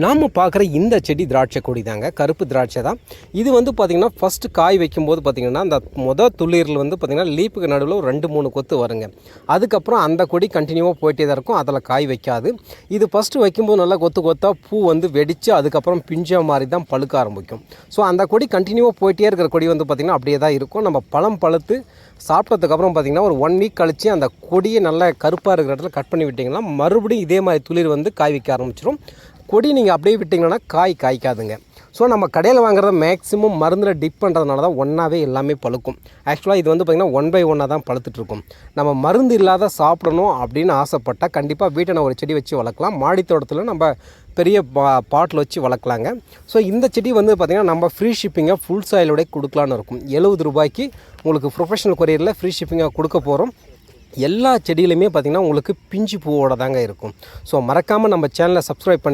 நாம் பார்க்குற இந்த செடி திராட்சை கொடி தாங்க கருப்பு திராட்சை தான். இது வந்து பார்த்திங்கன்னா ஃபஸ்ட்டு காய் வைக்கும்போது பார்த்திங்கன்னா அந்த மொதல் துளிரில் வந்து பார்த்திங்கன்னா லீப்புக்கு நடுவில் ஒரு ரெண்டு மூணு கொத்து வருங்க. அதுக்கப்புறம் அந்த கொடி கண்டினியூவாக போயிட்டே தான் இருக்கும் அதில் காய் வைக்காது. இது ஃபஸ்ட்டு வைக்கும்போது நல்லா கொத்து கொத்தாக பூ வந்து வெடித்து அதுக்கப்புறம் பிஞ்ச மாதிரி தான் பழுக்க ஆரம்பிக்கும். ஸோ அந்த கொடி கண்டினியூவாக போயிட்டே இருக்கிற கொடி வந்து பார்த்திங்கன்னா அப்படியே தான் இருக்கும். நம்ம பழம் பழுத்து சாப்பிட்டதுக்கப்புறம் பார்த்திங்கன்னா ஒரு ஒன் வீக் கழித்து அந்த கொடியை நல்லா கருப்பாக இருக்கிற இடத்துல கட் பண்ணி விட்டிங்கன்னா மறுபடியும் இதே மாதிரி துளிர் வந்து காய் வைக்க ஆரம்பிச்சிடும் கொடி நீங்கள் அப்படியே விட்டிங்கன்னா காய் காய்க்காதுங்க. ஸோ நம்ம கடையில் வாங்குறத மேக்ஸிமம் மருந்தில் டிப் பண்ணுறதுனால தான் ஒன்றாவே எல்லாமே பழுக்கும். ஆக்சுவலாக இது வந்து பார்த்திங்கன்னா ஒன் பை ஒன்னாக தான் பழுத்துட்ருக்கும். நம்ம மருந்து இல்லாத சாப்பிடணும் அப்படின்னு ஆசைப்பட்டால் கண்டிப்பாக வீட்டை ஒரு செடி வச்சு வளர்க்கலாம். மாடி தோட்டத்தில் நம்ம பெரிய பா பாட்டில் வச்சு வளர்க்கலாங்க. ஸோ இந்த செடி வந்து பார்த்திங்கன்னா நம்ம ஃப்ரீ ஷிப்பிங்காக ஃபுல் சாயிலோடய கொடுக்கலான்னு இருக்கும். எழுபது ரூபாய்க்கு உங்களுக்கு ப்ரொஃபஷனல் கொரியரில் ஃப்ரீ ஷிப்பிங்காக கொடுக்க போகிறோம் எல்லா செடியிலுமே பார்த்திங்கன்னா உங்களுக்கு பிஞ்சு பூவோட தாங்க இருக்கும். ஸோ மறக்காமல் நம்ம சேனலை சப்ஸ்கிரைப் பண்ணி